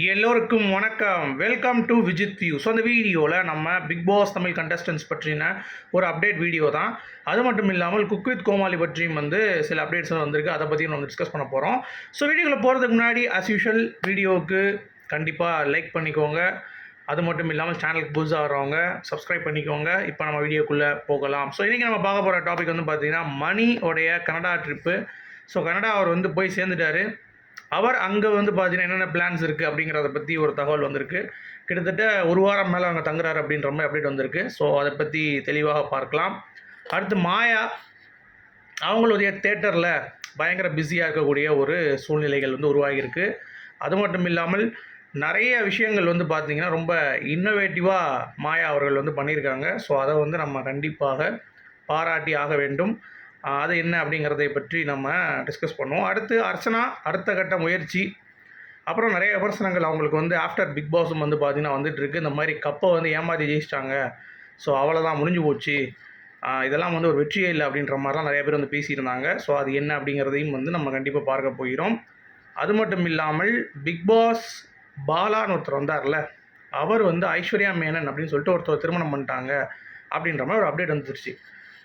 எல்லோருக்கும் வணக்கம். Welcome to Vijith view so அந்த வீடியோவில் நம்ம பிக் பாஸ் தமிழ் கண்டஸ்டன்ஸ் பற்றின ஒரு அப்டேட் வீடியோ தான். அது மட்டும் இல்லாமல் குக் வித் கோமாளி பற்றியும் வந்து சில அப்டேட்ஸ் வந்திருக்கு. அதை பற்றியும் நம்ம டிஸ்கஸ் பண்ண போகிறோம் ஸோ வீடியோவில் போகிறதுக்கு முன்னாடி அஸ் யூஷுவல் வீடியோவுக்கு கண்டிப்பாக லைக் பண்ணிக்கோங்க. அது மட்டும் இல்லாமல் சேனலுக்கு புதுசாக வரவங்க சப்ஸ்கிரைப் பண்ணிக்கோங்க. இப்போ நம்ம வீடியோக்குள்ளே போகலாம். ஸோ இன்றைக்கி நம்ம பார்க்க போகிற டாபிக் வந்து பார்த்திங்கன்னா மணி உடைய கனடா ட்ரிப்பு ஸோ கனடா அவர் வந்து போய் சேர்ந்துட்டாரு. அவர் அங்கே வந்து பார்த்தீங்கன்னா என்னென்ன பிளான்ஸ் இருக்குது அப்படிங்கிறத பற்றி ஒரு தகவல் வந்திருக்கு. கிட்டத்தட்ட ஒரு வாரம் மேலே அங்கே தங்குறாரு அப்படின்ற மாதிரி அப்டேட் வந்திருக்கு. ஸோ அதை பற்றி தெளிவாக பார்க்கலாம். அடுத்து மாயா அவங்களுடைய தேட்டரில் பயங்கர பிஸியாக இருக்கக்கூடிய ஒரு சூழ்நிலைகள் வந்து உருவாகியிருக்கு. அது மட்டும் இல்லாமல் நிறைய விஷயங்கள் வந்து பார்த்திங்கன்னா ரொம்ப இன்னோவேட்டிவாக மாயா அவர்கள் வந்து பண்ணியிருக்காங்க. ஸோ அதை வந்து நம்ம கண்டிப்பாக பாராட்டி ஆக வேண்டும். அது என்ன அப்படிங்கிறதை பற்றி நம்ம டிஸ்கஸ் பண்ணுவோம். அடுத்து அர்ச்சனா அடுத்த கட்ட முயற்சி. அப்புறம் நிறைய விமர்சனங்கள் அவங்களுக்கு வந்து ஆஃப்டர் பிக் பாஸும் வந்து பார்த்திங்கன்னா வந்துட்டுருக்கு இந்த மாதிரி கப்பை வந்து ஏமாற்றி ஜெயிச்சிட்டாங்க. ஸோ அவ்வளோதான் முடிஞ்சு போச்சு. இதெல்லாம் வந்து ஒரு வெற்றியே இல்லை அப்படின்ற மாதிரிலாம் நிறைய பேர் வந்து பேசியிருந்தாங்க. ஸோ அது என்ன அப்படிங்கிறதையும் வந்து நம்ம கண்டிப்பாக பார்க்க போகிறோம். அது மட்டும் இல்லாமல் பிக் பாஸ் பாலான்னு ஒருத்தர் வந்தார்ல. அவர் வந்து ஐஸ்வர்யா மேனன் அப்படின்னு சொல்லிட்டு ஒருத்தர் திருமணம் பண்ணிட்டாங்க அப்படின்ற மாதிரி ஒரு அப்டேட் வந்துருச்சு.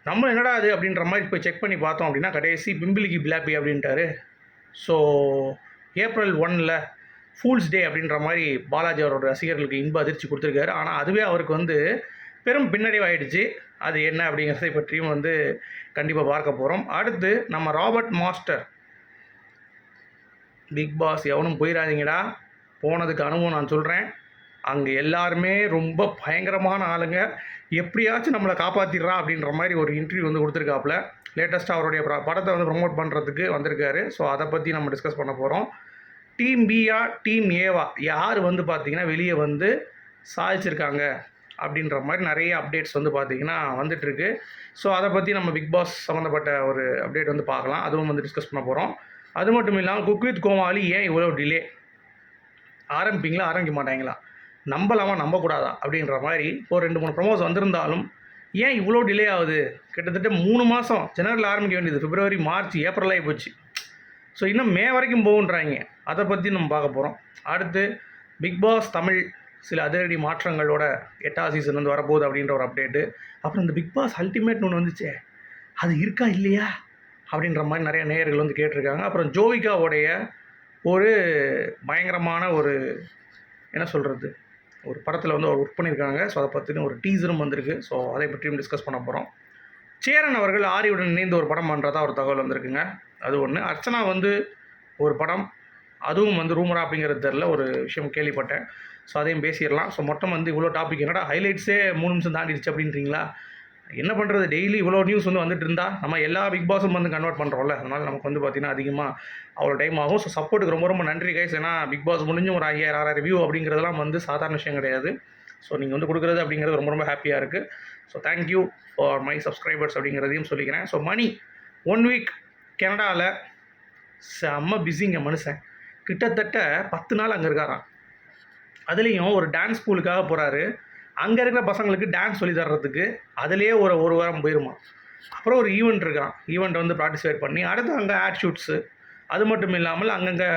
நம்ம என்னடா அது அப்படின்ற மாதிரி போய் செக் பண்ணி பார்த்தோம் அப்படின்னா கடைசி பிம்பிளிக்கு பிளாப்பி அப்படின்ட்டாரு. ஸோ ஏப்ரல் ஒன்னில் ஃபூல்ஸ் டே அப்படின்ற மாதிரி பாலாஜி அவரோட ரசிகர்களுக்கு இன்ப அதிர்ச்சி கொடுத்துருக்காரு. ஆனால் அதுவே அவருக்கு வந்து பெரும் பின்னடைவாயிடுச்சு. அது என்ன அப்படிங்கிறதை பற்றியும் வந்து கண்டிப்பாக பார்க்க போகிறோம் அடுத்து நம்ம ராபர்ட் மாஸ்டர் பிக் பாஸ் எவனும் போயிடாதீங்கடா. போனதுக்கு அனுபவம் நான் சொல்கிறேன் அங்கே எல்லாருமே ரொம்ப பயங்கரமான ஆளுங்க. எப்படியாச்சும் நம்மளை காப்பாற்றிடுறா அப்படின்ற மாதிரி ஒரு இன்டர்வியூ வந்து கொடுத்துருக்காப்புல. லேட்டஸ்ட்டாக அவருடைய ப- படத்தை வந்து ப்ரொமோட் பண்ணுறதுக்கு வந்திருக்காரு. ஸோ அதை பற்றி நம்ம டிஸ்கஸ் பண்ண போகிறோம் டீம் பியா டீம் ஏவா யார் வந்து பார்த்திங்கன்னா வெளியே வந்து சாதிச்சிருக்காங்க அப்படின்ற மாதிரி நிறைய அப்டேட்ஸ் வந்து பார்த்திங்கன்னா வந்துட்டுருக்கு. ஸோ அதை பற்றி நம்ம பிக் பாஸ் சம்மந்தப்பட்ட ஒரு அப்டேட் வந்து பார்க்கலாம். அதுவும் வந்து டிஸ்கஸ் பண்ண போகிறோம் அது மட்டும் இல்லாமல் குக் வித் கோமாளி ஏன் இவ்வளோ டிலே ஆரம்பிப்பீங்களா? ஆரம்பிக்க மாட்டாங்களா? நம்பலாமா? நம்பக்கூடாதா? அப்படின்ற மாதிரி ஒரு ரெண்டு மூணு ப்ரொமோஸ் வந்திருந்தாலும் ஏன் இவ்வளோ டிலே ஆகுது? கிட்டத்தட்ட மூணு மாதம் ஜனவரியில் ஆரம்பிக்க வேண்டியது பிப்ரவரி மார்ச் ஏப்ரல் ஆகி போச்சு. ஸோ இன்னும் மே வரைக்கும் போகுன்றாங்க. அதை பற்றி நம்ம பார்க்க போகிறோம் அடுத்து பிக் பாஸ் தமிழ் சில அதிரடி மாற்றங்களோட எட்டாவது சீசன் வந்து வரப்போகுது அப்படின்ற ஒரு அப்டேட்டு அப்புறம் இந்த பிக் பாஸ் ஒன்று வந்துச்சே. அது இருக்கா இல்லையா? அப்படின்ற மாதிரி நிறைய நேயர்கள் வந்து கேட்டிருக்காங்க. அப்புறம் ஜோவிகாவுடைய ஒரு பயங்கரமான ஒரு என்ன சொல்கிறது ஒரு படத்தில் வந்து அவர் ஒர்க் பண்ணியிருக்காங்க. ஸோ அதை பற்றின ஒரு டீசரும் வந்திருக்கு. ஸோ அதை பற்றியும் டிஸ்கஸ் பண்ண போகிறோம் சேரன் அவர்கள் ஆரியுடன் இணைந்து ஒரு படம் பண்ணுறதா ஒரு தகவல் வந்திருக்குங்க. அது ஒன்று அர்ச்சனா வந்து ஒரு படம். அதுவும் வந்து ரூமரா அப்படிங்கிறது தெரில ஒரு விஷயம் கேள்விப்பட்டேன். ஸோ அதையும் பேசிடலாம். ஸோ மொத்தம் வந்து இவ்வளோ டாபிக் என்னடா ஹைலைட்ஸே மூணு நிமிஷம் தாண்டிடுச்சு அப்படின்றீங்களா? என்ன பண்ணுறது டெய்லி இவ்வளோ நியூஸ் வந்து வந்துட்டு இருந்தால் நம்ம எல்லா பிக் பாஸும் வந்து கன்வெர்ட் பண்ணுறோம்ல அதனால் நமக்கு வந்து பார்த்திங்கன்னா அதிகமாக அவ்வளோ டைம் ஆகும். ஸோ சப்போர்ட்டுக்கு ரொம்ப ரொம்ப நன்றி கைஸ் ஏன்னா பிக் பாஸ் முடிஞ்சு ஒரு ஐயாயிரம் ஆறாயிரம் வியூ அப்படிங்கிறதெல்லாம் வந்து சாதாரண விஷயம் கிடையாது. ஸோ நீங்கள் வந்து கொடுக்குறது அப்படிங்கிறது ரொம்ப ரொம்ப ஹாப்பியாக இருக்குது so thank you for my subscribers அப்படிங்கிறதையும் சொல்லிக்கிறேன். ஸோ மணி ஒன் வீக் கனடாவில் செம்ம பிஸிங்க மனுஷன். கிட்டத்தட்ட பத்து நாள் அங்கே இருக்காராம். அதுலேயும் ஒரு டான்ஸ் ஸ்கூலுக்காக போகிறாரு அங்கே இருக்கிற பசங்களுக்கு டான்ஸ் சொல்லி தர்றதுக்கு அதுலேயே ஒரு ஒரு வாரம் போயிருமா. அப்புறம் ஒரு ஈவெண்ட் இருக்கான் ஈவெண்ட் வந்து பார்ட்டிசிபேட் பண்ணி அடுத்து அங்கே ஆட் ஷூட்ஸு அது மட்டும் இல்லாமல் அங்கங்கே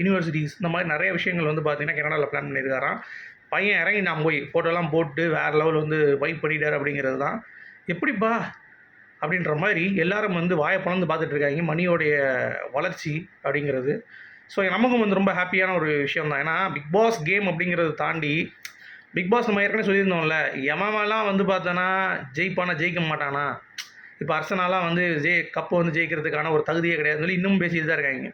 யூனிவர்சிட்டிஸ் இந்த மாதிரி நிறைய விஷயங்கள் வந்து பார்த்திங்கன்னா கனடாவில் பிளான் பண்ணியிருக்காராம். பையன் இறங்கி நான் போய் ஃபோட்டோலாம் போட்டு வேறு லெவல் வந்து வைப் பண்ணிட்டார் அப்படிங்கிறது தான். எப்படிப்பா? அப்படின்ற மாதிரி எல்லாரும் வந்து வாயை பழந்து பார்த்துட்டு இருக்காங்க. மணியோடைய வளர்ச்சி அப்படிங்கிறது. ஸோ நமக்கும் வந்து ரொம்ப ஹாப்பியான ஒரு விஷயம் தான். ஏன்னா பிக் பாஸ் கேம் அப்படிங்கிறத தாண்டி பிக் பாஸ் நம்ம ஏற்கனவே சொல்லியிருந்தோம்ல எமமெல்லாம் வந்து பார்த்தோன்னா ஜெயிப்பானா ஜெயிக்க மாட்டானா? இப்போ அர்சனாலாம் வந்து ஜெய் கப்பு வந்து ஜெயிக்கிறதுக்கான ஒரு தகுதியே கிடையாதுன்னு சொல்லி இன்னும் பேசிட்டு தான் இருக்காங்க.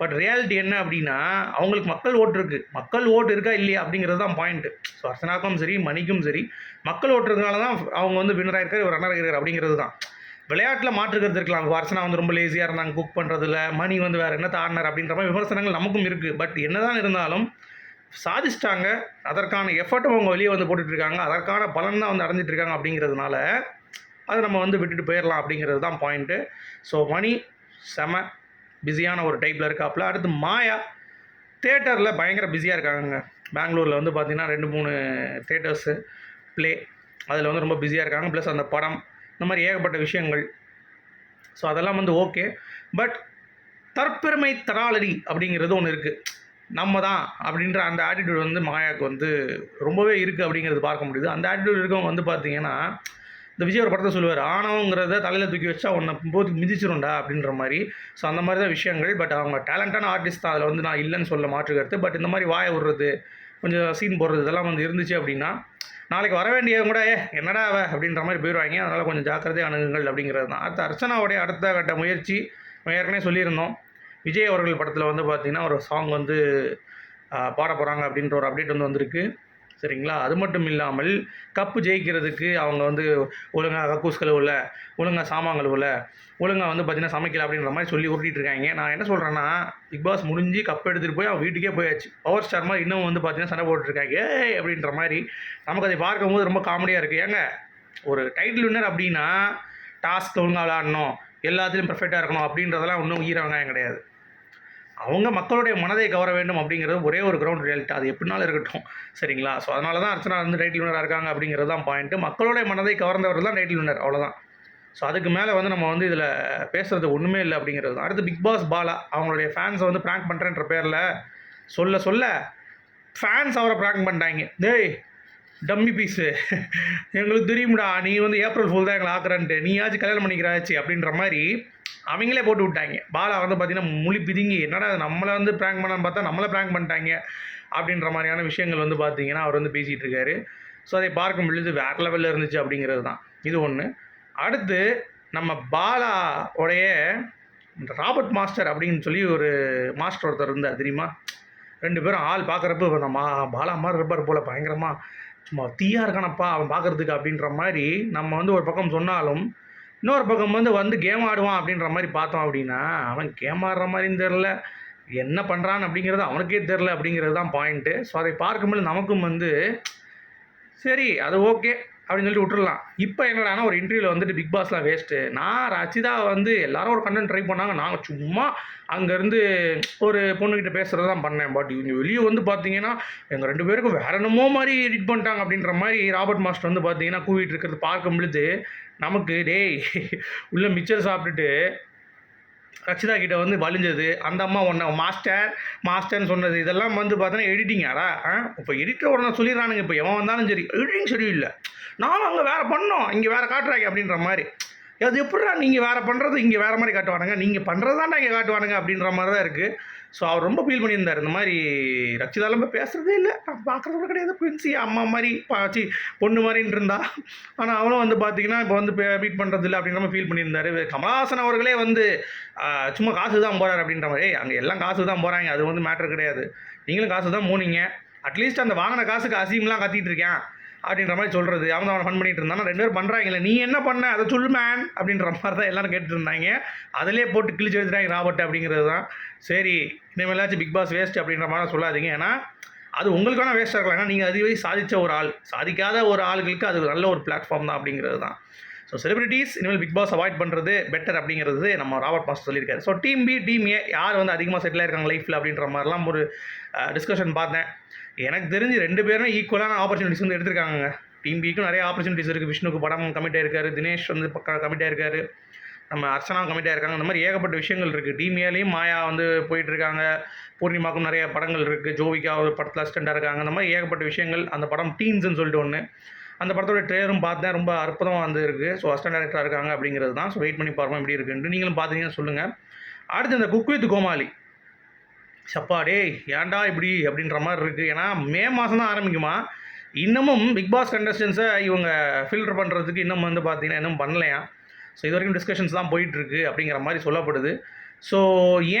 பட் ரியாலிட்டி என்ன அப்படின்னா அவங்களுக்கு மக்கள் ஓட்டு இருக்குது மக்கள் ஓட்டு இருக்கா இல்லையா அப்படிங்கிறது தான் பாயிண்ட்டு ஸோ அரசனாக்கும் சரி மணிக்கும் சரி மக்கள் ஓட்டு இருக்கனால தான் அவங்க வந்து வின்னராக இருக்கார் ஒரு ரன்னர் இருக்கார் அப்படிங்கிறது தான். விளையாட்டில் மாற்றுக்கிறது இருக்கலாம். இப்போ அர்ச்சனா வந்து ரொம்ப லேசியாக இருந்தாங்க குக் பண்ணுறதுல மணி வந்து வேறு என்ன ஆடினார் அப்படின்ற மாதிரி விமர்சனங்கள் நமக்கும் இருக்குது பட் என்னதான் இருந்தாலும் சாதிச்சிட்டாங்க. அதற்கான எஃபர்ட்டும் அவங்க வெளியே வந்து போட்டுட்ருக்காங்க. அதற்கான பலன் தான் வந்து அடைஞ்சிட்டு இருக்காங்க அப்படிங்கிறதுனால அதை நம்ம வந்து விட்டுட்டு போயிடலாம் அப்படிங்கிறது தான் பாயிண்ட்டு ஸோ மணி செம பிஸியான ஒரு டைப்பில் இருக்காப்புல. அடுத்து மாயா தேட்டரில் பயங்கர பிஸியாக இருக்காங்க பெங்களூரில் வந்து பார்த்திங்கன்னா ரெண்டு மூணு தேட்டர்ஸு ப்ளே அதில் வந்து ரொம்ப பிஸியாக இருக்காங்க. ப்ளஸ் அந்த படம் இந்த மாதிரி ஏகப்பட்ட விஷயங்கள். ஸோ அதெல்லாம் வந்து ஓகே பட் தற்பெருமை தடாலடி அப்படிங்கிறது ஒன்று இருக்குது நம்ம தான் அப்படின்ற அந்த ஆட்டிடியூட் வந்து மாயாவுக்கு வந்து ரொம்பவே இருக்குது அப்படிங்கிறது பார்க்க முடியுது. அந்த ஆட்டிடியூட் இருக்கவங்க வந்து பார்த்தீங்கன்னா இந்த விஜய் ஒரு படத்தை சொல்லுவார் ஆணவங்கிறத தலையில் தூக்கி வச்சா உன்னை போது மிதிச்சிரும்டா அப்படின்ற மாதிரி. ஸோ அந்த மாதிரி தான் விஷயங்கள். பட் அவங்க டேலண்டான ஆர்டிஸ்ட் தான். அதில் வந்து நான் இல்லைன்னு சொல்ல மாற்று கருத்து. பட் இந்த மாதிரி வாயை விடுறது கொஞ்சம் சீன் போடுறது இதெல்லாம் வந்து இருந்துச்சு அப்படின்னா நாளைக்கு வர வேண்டியவங்க கூட ஏ என்னடா அவ? அப்படின்ற மாதிரி போயிடுவாங்க அதனால் கொஞ்சம் ஜாக்கிரதை அணுகுங்கள் அப்படிங்கிறது தான். அடுத்த அர்ச்சனாவுடைய அடுத்த கட்ட முயற்சி ஏற்கனவே சொல்லியிருந்தோம். விஜய் அவர்கள் படத்தில் வந்து பார்த்திங்கன்னா ஒரு சாங் வந்து பாட போகிறாங்க அப்படின்ற ஒரு அப்டேட் வந்து வந்திருக்கு. சரிங்களா? அது மட்டும் இல்லாமல் கப்பு ஜெயிக்கிறதுக்கு அவங்க வந்து ஒழுங்காக கக்கூஸ் கழுவில் ஒழுங்காக சாமான் கழுவில் ஒழுங்காக வந்து பார்த்திங்கன்னா சமைக்கல அப்படின்ற மாதிரி சொல்லி உருட்டிட்டு இருக்காங்க. நான் என்ன சொல்கிறேன்னா பிக் பாஸ் முடிஞ்சு கப் எடுத்துகிட்டு போய் அவன் வீட்டுக்கே போயாச்சு. பவர் ஸ்டார் மாதிரி இன்னும் வந்து பார்த்தீங்கன்னா சண்டை போட்டுருக்காங்க ஏ அப்படின்ற மாதிரி நமக்கு அதை பார்க்கும்போது ரொம்ப காமெடியாக இருக்குது ஏங்க ஒரு டைட்டில் வின்னர் அப்படின்னா டாஸ்க் ஒழுங்காக விளாடணும் எல்லாத்துலேயும் பெர்ஃபெக்டாக இருக்கணும் அப்படின்றதெல்லாம் ஒன்றும் ஈர கிடையாது. அவங்க மக்களுடைய மனதை கவர வேண்டும் அப்படிங்கிறது ஒரே ஒரு கிரவுண்ட் ரியாலிட்டி அது எப்படினாலும் இருக்கட்டும். சரிங்களா? ஸோ அதனால தான் அர்ச்சனா வந்து டைட்டில் வினராக இருக்காங்க அப்படிங்கிறது தான் பாயிண்ட்டு மக்களுடைய மனதை கவர்ந்தவர் தான் டைட்டில் வினர் அவ்வளோதான் ஸோ அதுக்கு மேலே வந்து நம்ம வந்து இதில் பேசுகிறது ஒன்றுமே இல்லை அப்படிங்கிறது தான். அடுத்து பிக் பாஸ் பாலா அவங்களுடைய ஃபேன்ஸை வந்து ப்ராங்க் பண்ணுறேன்ற பேரில் சொல்ல சொல்ல ஃபேன்ஸ் அவரை ப்ராங்க் பண்ணிட்டாங்க. டேய் டம்மி பீஸு எங்களுக்கு தெரியும்டா. நீ வந்து ஏப்ரல் ஃபுல் தான் எங்களை ஆக்குறன்ட்டு. நீயாச்சும் கல்யாணம் பண்ணிக்கிறாச்சு அப்படின்ற மாதிரி அவங்களே போட்டு விட்டாங்க. பாலா வந்து பார்த்தீங்கன்னா முழி பிதுங்கி என்னடா நம்மளை வந்து ப்ராங்க் பண்ணான்னு பார்த்தா நம்மளை ப்ராங்க் பண்ணிட்டாங்க. அப்படின்ற மாதிரியான விஷயங்கள் வந்து பார்த்தீங்கன்னா அவர் வந்து பேசிகிட்டு இருக்காரு. ஸோ அதை பார்க்கும் பொழுது வேறு லெவலில் இருந்துச்சு அப்படிங்கிறது தான். இது ஒன்று அடுத்து நம்ம பாலா உடைய ராபர்ட் மாஸ்டர் அப்படின்னு சொல்லி ஒரு மாஸ்டர் ஒருத்தர் இருந்தார் தெரியுமா? ரெண்டு பேரும் ஆள் பார்க்குறப்ப நம்ம பாலா மாதிரி இருப்பார் போல் பயங்கரமாக சும்மா தீயாக இருக்கானப்பா அவன் பார்க்குறதுக்கு அப்படின்ற மாதிரி நம்ம வந்து ஒரு பக்கம் சொன்னாலும் இன்னொரு பக்கம் வந்து வந்து கேம் ஆடுவான் அப்படின்ற மாதிரி பார்த்தோம் அப்படின்னா அவன் கேம் ஆடுற மாதிரியும் தெரில என்ன பண்ணுறான் அப்படிங்கிறது அவனுக்கே தெரில அப்படிங்கிறது தான் பாயிண்ட்டு ஸோ அதை பார்க்கும்போது நமக்கும் வந்து சரி அது ஓகே அப்படின்னு சொல்லிட்டு விட்டுடலாம் இப்போ என்னடானா ஒரு இன்டர்வியூவில் வந்துட்டு பிக் பாஸ்லாம் வேஸ்ட்டு நான் ரச்சிதா வந்து எல்லாரும் ஒரு கண்டென்ட் ட்ரை பண்ணாங்க. நாங்கள் சும்மா அங்கேருந்து ஒரு பொண்ணுக்கிட்ட பேசுகிறது தான் பண்ணேன். பட் இவங்க வெளியே வந்து பார்த்தீங்கன்னா எங்கள் ரெண்டு பேருக்கும் வேற என்னமோ மாதிரி எடிட் பண்ணிட்டாங்க அப்படின்ற மாதிரி ராபர்ட் மாஸ்டர் வந்து பார்த்தீங்கன்னா கூவிட்டு இருக்கிறது பார்க்கும் பொழுது நமக்கு டேய் உள்ள மிச்சர் சாப்பிட்டுட்டு ரச்சிதா கிட்ட வந்து வலிஞ்சது அந்த அம்மா ஒன்று மாஸ்டர் மாஸ்டர்னு சொன்னது இதெல்லாம் வந்து பார்த்தோன்னா எடிட்டிங்காரா ஆ? இப்போ எடிட்டர் உடனே சொல்லிடுறானுங்க இப்போ எவன் வந்தாலும் சரி. எடிட்டிங் சரியில்லை நானும் அங்கே வேறு பண்ணோம். இங்கே வேறு காட்டுறாங்க அப்படின்ற மாதிரி. அது எப்படிடா நீங்கள் வேறு பண்ணுறது இங்கே வேறு மாதிரி காட்டுவானுங்க? நீங்கள் பண்ணுறது தான்டா இங்கே காட்டுவானுங்க அப்படின்ற மாதிரி தான் இருக்குது ஸோ அவர் ரொம்ப ஃபீல் பண்ணியிருந்தார். இந்த மாதிரி ரச்சிதாலாம் பேசுகிறதே இல்லை. நான் பார்க்குறது கூட கிடையாது. குயின்சி அம்மா மாதிரி பாச்சி பொண்ணு மாதிரின்னு இருந்தா. ஆனால் அவனும் வந்து பார்த்தீங்கன்னா இப்போ வந்து மீட் பண்ணுறது இல்லை அப்படின்ற மாதிரி ஃபீல் பண்ணியிருந்தாரு. கமலஹாசன் அவர்களே வந்து சும்மா காசு தான் போகிறார் அப்படின்ற மாதிரி. அங்கே எல்லாம் காசு தான் போகிறாங்க அது வந்து மேட்டர் கிடையாது. நீங்களும் காசு தான் போனீங்க அட்லீஸ்ட் அந்த வாங்கின காசுக்கு அசீம்லாம் கத்திட்டு இருக்கேன். அப்படின்ற மாதிரி சொல்கிறது அவன் தான் ஃபன் பண்ணிட்டு இருந்தான். ரெண்டு பேரும் பண்ணுறாங்களே நீ என்ன பண்ண? அதை சொல்லு மேன் அப்படின்ற மாதிரி தான் எல்லாரும் கேட்டுட்டு இருந்தாங்க. அதிலே போட்டு கிழிச்சு எடுத்துட்டாங்க ராபர்ட் அப்படிங்கிறது தான். சரி இனிமேலாச்சும் பிக் பாஸ் வேஸ்ட் அப்படின்ற மாதிரி சொல்லாதீங்க. ஏன்னா அது உங்களுக்கான வேஸ்ட்டாக இருக்கலாம். ஏன்னா நீங்கள் அதுவே சாதித்த ஒரு ஆள். சாதிக்காத ஒரு ஆளுகளுக்கு அது நல்ல ஒரு பிளாட்ஃபார்ம் தான் அப்படிங்கிறது தான். ஸோ செலிபிரிட்டிஸ் இனிமேல் பிக் பாஸ் அவாய்ட் பண்ணுறது பெட்டர் அப்படிங்கிறது நம்ம ராபர்ட் மாஸ்டர் சொல்லியிருக்காரு. So team B team A யார் வந்து அதிகமாக செட்டில் ஆயிருக்காங்க லைஃப்பில் அப்படின்ற மாதிரிலாம் ஒரு டிஸ்கஷன் பார்த்தேன். எனக்கு தெரிஞ்சு ரெண்டு பேருமே ஈக்குவலான ஆப்பர்ச்சுனிட்டிஸ் வந்து எடுத்திருக்காங்க டீம் பிக்கும் நிறைய ஆப்பர்ச்சுனிட்டிஸ் இருக்குது விஷ்ணுக்கு படம் கமிட் ஆயிருக்காரு தினேஷ் வந்து பக்கம் கமிட் ஆயிருக்காரு. நம்ம அர்ச்சனா கமிட் ஆயிருக்காங்க. இந்த மாதிரி ஏகப்பட்ட விஷயங்கள் இருக்குது டீம் ஏலையும் மாயா வந்து போயிட்டுருக்காங்க. பூர்ணிமாக்கும் நிறைய படங்கள் இருக்குது ஜோவிகா ஒரு படத்தில் அஸ்டண்டாக இருக்காங்க. அந்த மாதிரி ஏகப்பட்ட விஷயங்கள் அந்த படம் டீன்ஸ்னு சொல்லிட்டு ஒன்று அந்த படத்தோட ட்ரெயிலரும் பார்த்தேன் ரொம்ப அற்புதமாக வந்து இருக்குது ஸோ அஸ்டன் டேரக்டராக இருக்காங்க அப்படிங்கிறது தான். ஸோ வெயிட் பண்ணி பார்ப்போம் எப்படி இருக்குன்ட்டு. நீங்களும் பார்த்தீங்கன்னா சொல்லுங்கள் அடுத்து இந்த குக் வித் கோமாளி. சப்பா ஏன்டா இப்படி? அப்படின்ற மாதிரி இருக்குது ஏன்னா மே மாதம் தான் ஆரம்பிக்குமா? இன்னமும் பிக் பாஸ் கண்டஸ்டன்ஸை இவங்க ஃபில்டர் பண்ணுறதுக்கு இன்னும் வந்து பார்த்தீங்கன்னா இன்னும் பண்ணலையா? ஸோ இது வரைக்கும் டிஸ்கஷன்ஸ் தான் போயிட்டுருக்கு அப்படிங்கிற மாதிரி சொல்லப்படுது. ஸோ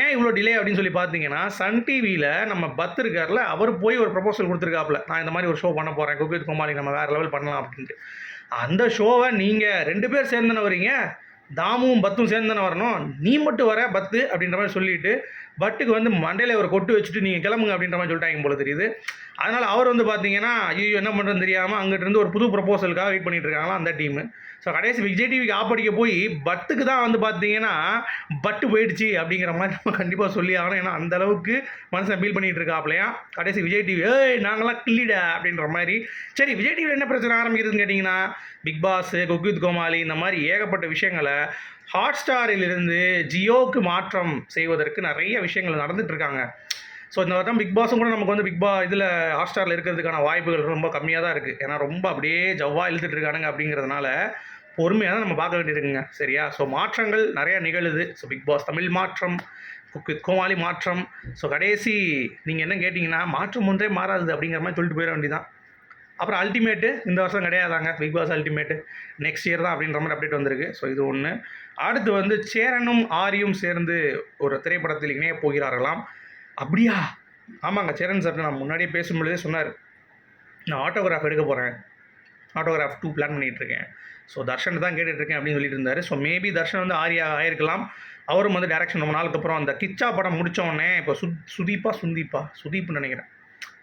ஏன் இவ்வளோ டிலே அப்படின்னு சொல்லி பார்த்தீங்கன்னா சன் டிவியில் நம்ம பத் இருக்கார்ல அவர் போய் ஒரு ப்ரொபோசல் கொடுத்துருக்காப்புல. நான் இந்த மாதிரி ஒரு ஷோ பண்ண போகிறேன் குக்வித் கோமாளி நம்ம வேறு லெவல் பண்ணலாம் அப்படின்ட்டு. அந்த ஷோவை நீங்கள் ரெண்டு பேர் சேர்ந்துன்னு வரீங்க. தாமும் பத்தும் சேர்ந்து தானே வரணும்? நீ மட்டும் வர பத்து அப்படின்ற மாதிரி சொல்லிட்டு பட்டுக்கு வந்து மண்டையில் ஒரு கொட்டு வச்சுட்டு நீங்கள் கிளம்புங்க அப்படின்ற மாதிரி சொல்லிட்டாங்க போல தெரியுது. அதனால் அவர் வந்து பார்த்தீங்கன்னா ஐயோ என்ன பண்ணுறதுன்னு தெரியாமல் அங்கிட்டிருந்து ஒரு புது ப்ரப்போசலுக்காக வெயிட் பண்ணிட்டு இருக்காங்களா அந்த டீமு ஸோ கடைசி விஜய் டிவிக்கு ஆப்படிக்க போய் பட்டுக்கு தான் வந்து பார்த்தீங்கன்னா பட்டு போயிடுச்சு அப்படிங்கிற மாதிரி நம்ம கண்டிப்பாக சொல்லி ஆகணும். ஏன்னா அந்த அளவுக்கு மனுஷன் ஃபீல் பண்ணிகிட்டு இருக்காப்லையா? கடைசி விஜய் டிவி ஏய் நாங்களாம் கிள்ளிட அப்படின்ற மாதிரி. சரி விஜய் டிவியில் என்ன பிரச்சனை ஆரம்பிக்கிறதுன்னு கேட்டிங்கன்னா பிக் பாஸ் குக்வித் கோமாளி இந்த மாதிரி ஏகப்பட்ட விஷயங்களை ஹாட் ஸ்டாரிலிருந்து ஜியோவுக்கு மாற்றம் செய்வதற்கு நிறைய விஷயங்கள் நடந்துகிட்ருக்காங்க இருக்காங்க. ஸோ இந்த வாரம் பிக் பாஸும் கூட நமக்கு வந்து பிக் பா இதில் ஹாட்ஸ்டாரில் இருக்கிறதுக்கான வாய்ப்புகள் ரொம்ப கம்மியாக தான் இருக்குது ஏன்னா ரொம்ப அப்படியே ஜவ்வா இழுத்துட்டு இருக்கானுங்க அப்படிங்கிறதுனால பொறுமையாக தான் நம்ம பார்க்க வேண்டியிருக்குங்க சரியா? ஸோ மாற்றங்கள் நிறையா நிகழுது. ஸோ பிக் பாஸ் தமிழ் மாற்றம் குக்கு கோமாளி மாற்றம். ஸோ கடைசி நீங்கள் என்ன கேட்டிங்கன்னா மாற்றம் ஒன்றே மாறாது அப்படிங்கிற மாதிரி சொல்லிட்டு போயிட வேண்டியதான் அப்புறம் அல்டிமேட்டு இந்த வருஷம் கிடையாதாங்க? Bigg Boss ultimate next year தான் அப்படின்ற மாதிரி அப்டேட் வந்திருக்கு. ஸோ இது ஒன்று அடுத்து வந்து சேரனும் ஆரியும் சேர்ந்து ஒரு திரைப்படத்தில் இணைய போகிறார்களாம். அப்படியா? ஆமாங்க சேரன் சார் நான் முன்னாடியே பேசும்பொழுதே சொன்னார். நான் ஆட்டோகிராஃப் எடுக்க போகிறேன் ஆட்டோகிராஃப் டூ பிளான் பண்ணிகிட்டு இருக்கேன் ஸோ தர்ஷன் தான் கேட்டுகிட்டு இருக்கேன் அப்படின்னு சொல்லிட்டு இருந்தார். ஸோ மேபி தர்ஷன் வந்து ஆரியா ஆயிருக்கலாம். அவரும் வந்து டேரக்ஷன் ரொம்ப நாளுக்கு அப்புறம் அந்த கிச்சா படம் முடித்தோடனே இப்போ சுத் சுதீப்பா சுந்தீப்பா சுதீப்னு நினைக்கிறேன்.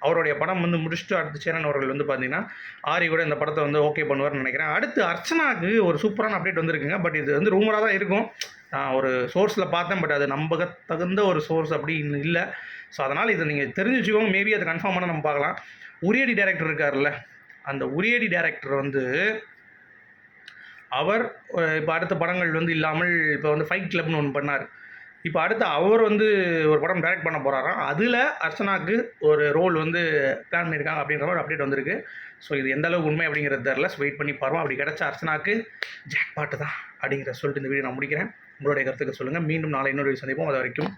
அவருடைய படம் வந்து முடிச்சுட்டு அடுத்து சேரன் அவர்கள் வந்து பார்த்தீங்கன்னா ஆரி கூட இந்த படத்தை வந்து ஓகே பண்ணுவார்னு நினைக்கிறேன். அடுத்து அர்ச்சனாக்கு ஒரு சூப்பரான அப்டேட் வந்திருக்குங்க. பட் இது வந்து ரூமராக தான் இருக்கும். நான் ஒரு சோர்ஸில் பார்த்தேன் பட் அது நம்பக தகுந்த ஒரு சோர்ஸ் அப்படி இன்னும் இல்லை. ஸோ அதனால் இதை நீங்கள் தெரிஞ்சு வச்சுக்கோங்க மேபி அது கன்ஃபார்ம் பண்ண நம்ம பார்க்கலாம். உரியடி டேரக்டர் இருக்கார்ல அந்த உரியடி டேரக்டர் வந்து அவர் இப்போ அடுத்த படங்கள் வந்து இல்லாமல் இப்போ வந்து ஃபைட் கிளப்னு ஒன்று பண்ணார். இப்போ அடுத்து அவர் வந்து ஒரு படம் டைரக்ட் பண்ண போகிறாராம் அதில் அர்ச்சனாக்கு ஒரு ரோல் வந்து பிளான் பண்ணியிருக்காங்க அப்படின்ற மாதிரி அப்டேட் வந்திருக்கு. ஸோ இது எந்த அளவுக்கு உண்மை அப்படிங்கிறது தெரில வெயிட் பண்ணி பாருவோம். அப்படி கிடச்ச அர்ச்சனாக்கு ஜாக் பாட்டு தான் அப்படிங்கிற சொல்லிட்டு இந்த வீடியோ நான் முடிக்கிறேன். உங்களுடைய கருத்துக்கு சொல்லுங்கள் மீண்டும் நாளை இன்னொரு சந்திப்போம். அது வரைக்கும்